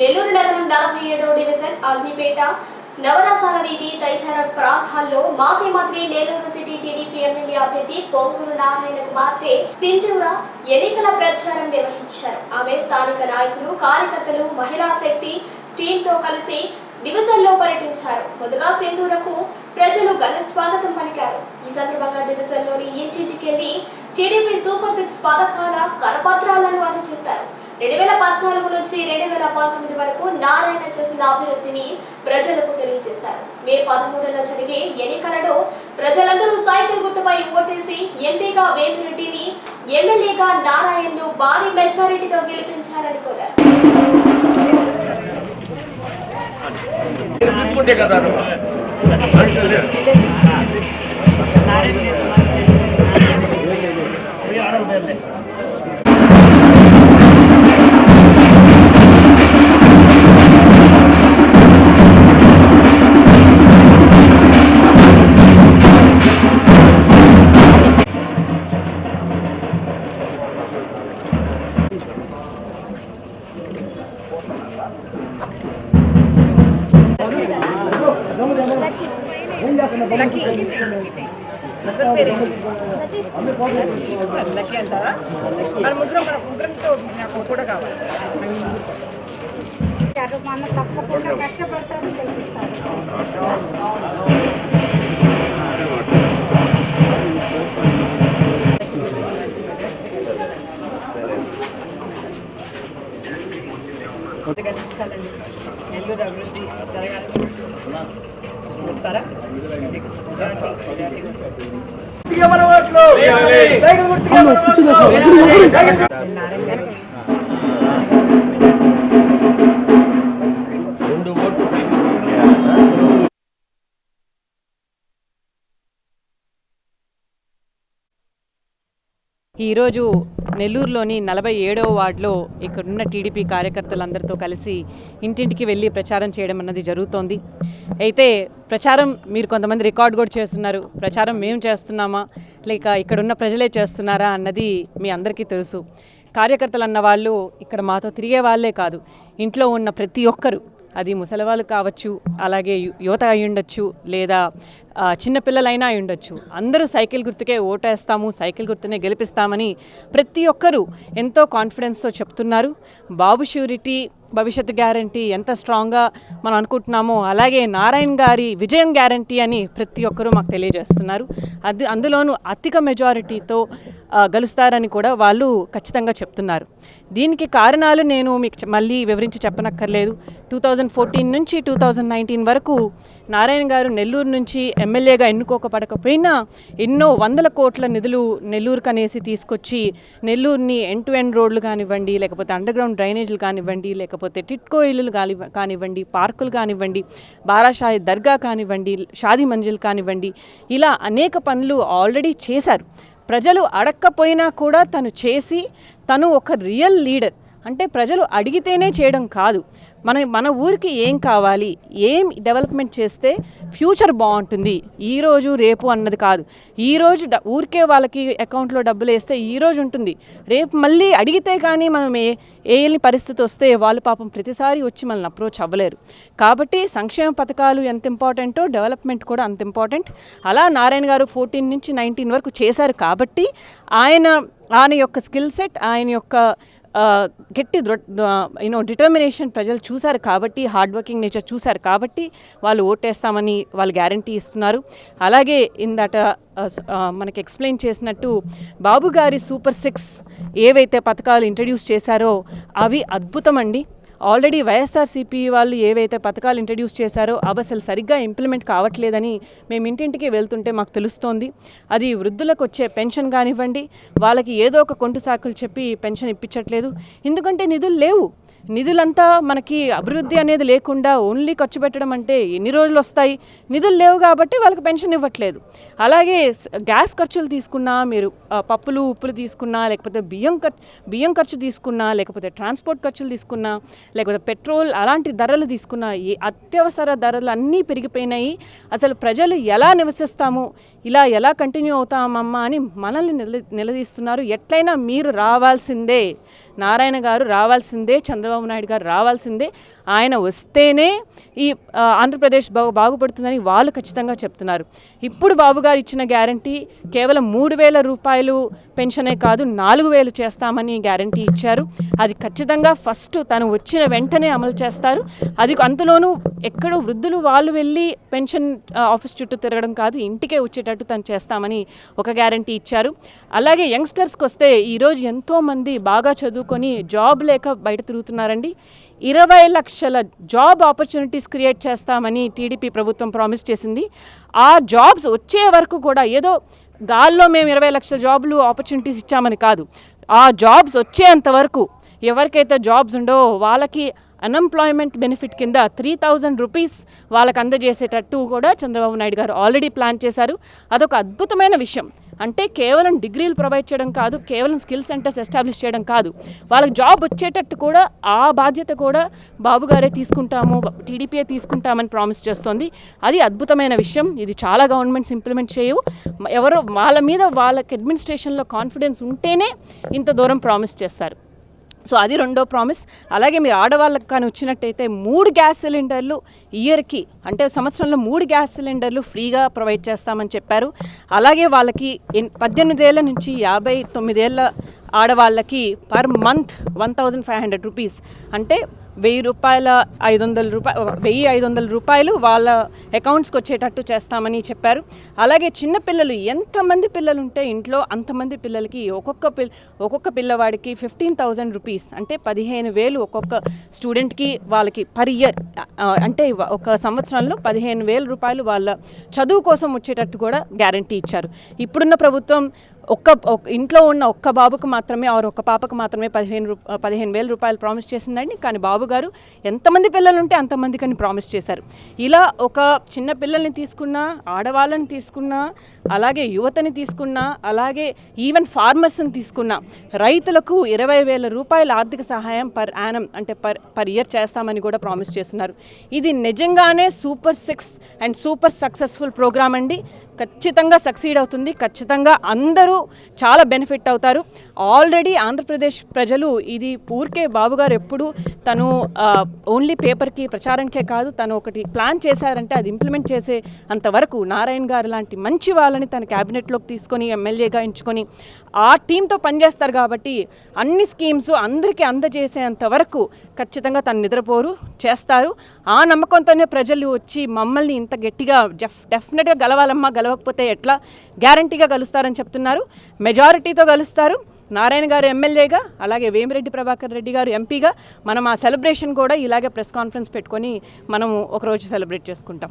నెల్లూరు నగరం నలభై ఏడో డివిజన్ అగ్నిపేట నవరసాల వీధి తదితర ప్రాంతాల్లో మాజీ మంత్రి నెల్లూరు సిటీ టీడీపీ ఎమ్మెల్యే అభ్యర్థి పొంగూరు నారాయణ కుమార్తె సింధూర ఎన్నికల ప్రచారం నిర్వహించారు. ఆమె స్థానిక నాయకులు కార్యకర్తలు మహిళా శక్తి టీంతో కలిసి డివిజన్లో పర్యటించారు. ముందుగా సింధూరకు ప్రజలు ఘన స్వాగతం పలికారు. ఈ సందర్భంగా డివిజన్లోని ఇంటింటికెళ్ళి టీడీపీ సూపర్ సిక్స్ పథకాల కరపత్రాలను అందజేశారు. రెండు వేల పద్నాలుగు నుంచి రెండు వేల పంతొమ్మిది వరకు నారాయణ చేసిన అభివృద్ధిని ప్రజలకు తెలియజేశారు. మే పదమూడున జరిగే ఎన్నికలలో ప్రజలందరూ సైకిల్ గుర్తుపై ఓటేసి ఎంపీగా వేమిరెడ్డిని ఎమ్మెల్యేగా నారాయణను భారీ మెజారిటీతో గెలిపించారని కోరారు. తీసుకుంటే కదా నువ్వు. లక్కీ అంటారా మన ముగ్గురం మన ముగ్గురంతో నాకు కూడా కావాలి మన తప్పకుండా కష్టపడతాను గెలిపిస్తారు కల్పించాలండి నెల్లూరు అభివృద్ధి జరగాలి చూస్తారా రెండు ఓట్లు ఈరోజు నెల్లూరులోని నలభై ఏడవ వార్డులో ఇక్కడున్న టీడీపీ కార్యకర్తలందరితో కలిసి ఇంటింటికి వెళ్ళి ప్రచారం చేయడం అన్నది జరుగుతోంది. అయితే ప్రచారం మీరు కొంతమంది రికార్డ్ కూడా చేస్తున్నారు. ప్రచారం మేము చేస్తున్నామా? లేక ఇక్కడున్న ప్రజలే చేస్తున్నారా? అన్నది మీ అందరికీ తెలుసు. కార్యకర్తలు అన్న వాళ్ళు ఇక్కడ మాతో తిరిగే వాళ్ళే కాదు. ఇంట్లో ఉన్న ప్రతి ఒక్కరు అది ముసలివాళ్ళు కావచ్చు అలాగే యు- యువత అయి ఉండొచ్చు లేదా చిన్నపిల్లలైనా అయి ఉండొచ్చు. అందరూ సైకిల్ గుర్తుకే ఓటేస్తాము సైకిల్ గుర్తునే గెలిపిస్తామని ప్రతి ఒక్కరూ ఎంతో కాన్ఫిడెన్స్తో చెప్తున్నారు. బాబు షూరిటీ భవిష్యత్తు గ్యారంటీ ఎంత స్ట్రాంగ్గా మనం అనుకుంటున్నామో అలాగే నారాయణ గారి విజయం గ్యారంటీ అని ప్రతి ఒక్కరూ మాకు తెలియజేస్తున్నారు. అది అందులోనూ అధిక మెజారిటీతో గెలుస్తారని కూడా వాళ్ళు ఖచ్చితంగా చెప్తున్నారు. దీనికి కారణాలు నేను మీకు మళ్ళీ వివరించి చెప్పనక్కర్లేదు. టూ థౌజండ్ ఫోర్టీన్ నుంచి టూ థౌజండ్ నైన్టీన్ వరకు నారాయణ గారు నెల్లూరు నుంచి ఎమ్మెల్యేగా ఎన్నుకోకపడకపోయినా ఎన్నో వందల కోట్ల నిధులు నెల్లూరు కనేసి తీసుకొచ్చి నెల్లూరుని ఎండ్ టు ఎండ్ రోడ్లు కానివ్వండి లేకపోతే అండర్ గ్రౌండ్ డ్రైనేజీలు కానివ్వండి లేకపోతే టిట్కో ఇల్లులు కాని కానివ్వండి పార్కులు కానివ్వండి బారాషాహి దర్గా కానివ్వండి షాదీ మంజిల్ కానివ్వండి ఇలా అనేక పనులు ఆల్రెడీ చేశారు. ప్రజలు అడక్కపోయినా కూడా తను చేసి తను ఒక రియల్ లీడర్. అంటే ప్రజలు అడిగితేనే చేయడం కాదు. మన మన ఊరికి ఏం కావాలి ఏం డెవలప్మెంట్ చేస్తే ఫ్యూచర్ బాగుంటుంది. ఈ రోజు రేపు అన్నది కాదు. ఈ రోజు డ- ఊరికే వాళ్ళకి అకౌంట్లో డబ్బులు వేస్తే ఈ రోజు ఉంటుంది. రేపు మళ్ళీ అడిగితే కానీ మనం ఏ ఏళ్ళని పరిస్థితి వస్తే వాళ్ళు పాపం ప్రతిసారి వచ్చి మనల్ని అప్రోచ్ అవ్వలేరు. కాబట్టి సంక్షేమ పథకాలు ఎంత ఇంపార్టెంటో డెవలప్మెంట్ కూడా అంత ఇంపార్టెంట్. అలా నారాయణ గారు ఫోర్టీన్ నుంచి నైన్టీన్ వరకు చేశారు కాబట్టి ఆయన ఆయన యొక్క స్కిల్ సెట్ ఆయన యొక్క గట్టి యూనో డిటర్మినేషన్ ప్రజలు చూశారు కాబట్టి హార్డ్ వర్కింగ్ నేచర్ చూశారు కాబట్టి వాళ్ళు ఓటేస్తామని వాళ్ళు గ్యారంటీ ఇస్తున్నారు. అలాగే ఇందట మనకి ఎక్స్ప్లెయిన్ చేసినట్టు బాబు గారి సూపర్ సిక్స్ ఏవైతే పథకాలు ఇంట్రడ్యూస్ చేశారో అవి అద్భుతం అండి. ఆల్రెడీ వైఎస్ఆర్సీపీ వాళ్ళు ఏవైతే పథకాలు ఇంట్రడ్యూస్ చేశారో అవి అసలు సరిగ్గా ఇంప్లిమెంట్ కావట్లేదని మేము ఇంటింటికి వెళ్తుంటే మాకు తెలుస్తోంది. అది వృద్ధులకు వచ్చే పెన్షన్ కానివ్వండి వాళ్ళకి ఏదో ఒక కొంటు సాకులు చెప్పి పెన్షన్ ఇప్పించట్లేదు. ఎందుకంటే నిధులు లేవు. నిధులంతా మనకి అభివృద్ధి అనేది లేకుండా ఓన్లీ ఖర్చు పెట్టడం అంటే ఎన్ని రోజులు వస్తాయి? నిధులు లేవు కాబట్టి వాళ్ళకి పెన్షన్ ఇవ్వట్లేదు. అలాగే గ్యాస్ ఖర్చులు తీసుకున్నా మీరు పప్పులు ఉప్పులు తీసుకున్నా లేకపోతే బియ్యం ఖర్చు బియ్యం ఖర్చు తీసుకున్నా లేకపోతే ట్రాన్స్పోర్ట్ ఖర్చులు తీసుకున్నా లేకపోతే పెట్రోల్ అలాంటి ధరలు తీసుకున్న ఈ అత్యవసర ధరలు అన్నీ పెరిగిపోయినాయి. అసలు ప్రజలు ఎలా నివసిస్తాము? ఇలా ఎలా కంటిన్యూ అవుతామమ్మా అని మనల్ని నిల నిలదీస్తున్నారు. ఎట్లయినా మీరు రావాల్సిందే. నారాయణ గారు రావాల్సిందే చంద్రబాబు నాయుడు గారు రావాల్సిందే. ఆయన వస్తేనే ఈ ఆంధ్రప్రదేశ్ బాగు బాగుపడుతుందని వాళ్ళు ఖచ్చితంగా చెప్తున్నారు. ఇప్పుడు బాబు గారు ఇచ్చిన గ్యారంటీ కేవలం మూడు వేల రూపాయలు పెన్షనే కాదు నాలుగు వేలు చేస్తామని గ్యారంటీ ఇచ్చారు. అది ఖచ్చితంగా ఫస్ట్ తను వచ్చిన వెంటనే అమలు చేస్తారు. అది అందులోనూ ఎక్కడో వృద్ధులు వాళ్ళు వెళ్ళి పెన్షన్ ఆఫీస్ చుట్టూ తిరగడం కాదు ఇంటికే వచ్చేటట్టు తను చేస్తామని ఒక గ్యారంటీ ఇచ్చారు. అలాగే యంగ్స్టర్స్కి వస్తే ఈరోజు ఎంతోమంది బాగా చదువుకొని జాబ్ లేక బయట తిరుగుతున్నారండి. ఇరవై లక్షల జాబ్ ఆపర్చునిటీస్ క్రియేట్ చేస్తామని టీడీపీ ప్రభుత్వం ప్రామిస్ చేసింది. ఆ జాబ్స్ వచ్చే వరకు కూడా ఏదో గాల్లో మేము ఇరవై లక్షల జాబ్లు ఆపర్చునిటీస్ ఇచ్చామని కాదు. ఆ జాబ్స్ వచ్చేంత వరకు ఎవరికైతే జాబ్స్ ఉండో వాళ్ళకి అన్ఎంప్లాయ్మెంట్ బెనిఫిట్ కింద త్రీ థౌజండ్ రూపీస్ వాళ్ళకి అందజేసేటట్టు కూడా చంద్రబాబు నాయుడు గారు ఆల్రెడీ ప్లాన్ చేశారు. అదొక అద్భుతమైన విషయం. అంటే కేవలం డిగ్రీలు ప్రొవైడ్ చేయడం కాదు కేవలం స్కిల్ సెంటర్స్ ఎస్టాబ్లిష్ చేయడం కాదు. వాళ్ళకి జాబ్ వచ్చేటట్టు కూడా ఆ బాధ్యత కూడా బాబు గారే తీసుకుంటాము టీడీపీఏ తీసుకుంటామని ప్రామిస్ చేస్తోంది. అది అద్భుతమైన విషయం. ఇది చాలా గవర్నమెంట్స్ ఇంప్లిమెంట్ చేయవు. మ- ఎవరో వాళ్ళ మీద వాళ్ళకి అడ్మినిస్ట్రేషన్లో కాన్ఫిడెన్స్ ఉంటేనే ఇంత దూరం ప్రామిస్ చేస్తారు. సో అది రెండో ప్రామిస్. అలాగే మీరు ఆడవాళ్ళకి కానీ వచ్చినట్టయితే మూడు గ్యాస్ సిలిండర్లు ఇయర్కి అంటే సంవత్సరంలో మూడు గ్యాస్ సిలిండర్లు ఫ్రీగా ప్రొవైడ్ చేస్తామని చెప్పారు. అలాగే వాళ్ళకి ఎన్- పద్దెనిమిదేళ్ళ నుంచి యాభై తొమ్మిదేళ్ళ ఆడవాళ్ళకి per month one thousand five hundred rupees. అంటే వెయ్యి రూపాయల ఐదు వందల రూపాయలు వెయ్యి ఐదు వందల రూపాయలు వాళ్ళ అకౌంట్స్కి వచ్చేటట్టు చేస్తామని చెప్పారు. అలాగే చిన్నపిల్లలు ఎంతమంది పిల్లలు ఉంటే ఇంట్లో అంతమంది పిల్లలకి ఒక్కొక్క పిల్ ఒక్కొక్క పిల్లవాడికి ఫిఫ్టీన్ థౌజండ్ రూపీస్ అంటే పదిహేను వేలు ఒక్కొక్క స్టూడెంట్కి వాళ్ళకి పర్ ఇయర్ అంటే ఒక సంవత్సరంలో పదిహేను వేల రూపాయలు వాళ్ళ చదువు కోసం వచ్చేటట్టు కూడా గ్యారంటీ ఇచ్చారు. ఇప్పుడున్న ప్రభుత్వం ఒక్క ఒక్క ఇంట్లో ఉన్న ఒక్క బాబుకు మాత్రమే ఆరు ఒక్క పాపకు మాత్రమే పదిహేను రూ పదిహేను వేల రూపాయలు ప్రామిస్ చేసిందండి. కానీ బాబు గారు ఎంతమంది పిల్లలు ఉంటే అంతమందికి అని ప్రామిస్ చేశారు. ఇలా ఒక చిన్న పిల్లల్ని తీసుకున్నా ఆడవాళ్ళని తీసుకున్నా అలాగే యువతని తీసుకున్నా అలాగే ఈవెన్ ఫార్మర్స్ని తీసుకున్నా రైతులకు ఇరవై వేల రూపాయల ఆర్థిక సహాయం పర్ యానం అంటే పర్ పర్ ఇయర్ చేస్తామని కూడా ప్రామిస్ చేస్తున్నారు. ఇది నిజంగానే super six and super successful programme అండి. ఖచ్చితంగా సక్సీడ్ అవుతుంది. ఖచ్చితంగా అందరూ చాలా బెనిఫిట్ అవుతారు. ఆల్రెడీ ఆంధ్రప్రదేశ్ ప్రజలు ఇది ఊరికే బాబుగారు ఎప్పుడు తను ఓన్లీ పేపర్కి ప్రచారంకే కాదు తను ఒకటి ప్లాన్ చేశారంటే అది ఇంప్లిమెంట్ చేసే అంతవరకు నారాయణ గారు లాంటి మంచి వాళ్ళని తన క్యాబినెట్లోకి తీసుకొని ఎమ్మెల్యేగా ఎంచుకొని ఆ టీంతో పనిచేస్తారు కాబట్టి అన్ని స్కీమ్స్ అందరికీ అందజేసేంత వరకు ఖచ్చితంగా తను నిద్రపోరు చేస్తారు. ఆ నమ్మకంతోనే ప్రజలు వచ్చి మమ్మల్ని ఇంత గట్టిగా డెఫ్ డెఫినెట్గా గలవ గెలవకపోతే ఎట్లా గ్యారంటీగా కలుస్తారని చెప్తున్నారు. మెజారిటీతో కలుస్తారు నారాయణ గారు ఎమ్మెల్యేగా అలాగే వేమిరెడ్డి ప్రభాకర్ రెడ్డి గారు ఎంపీగా మనం ఆ సెలబ్రేషన్ కూడా ఇలాగే ప్రెస్ కాన్ఫరెన్స్ పెట్టుకొని మనము ఒకరోజు సెలబ్రేట్ చేసుకుంటాం.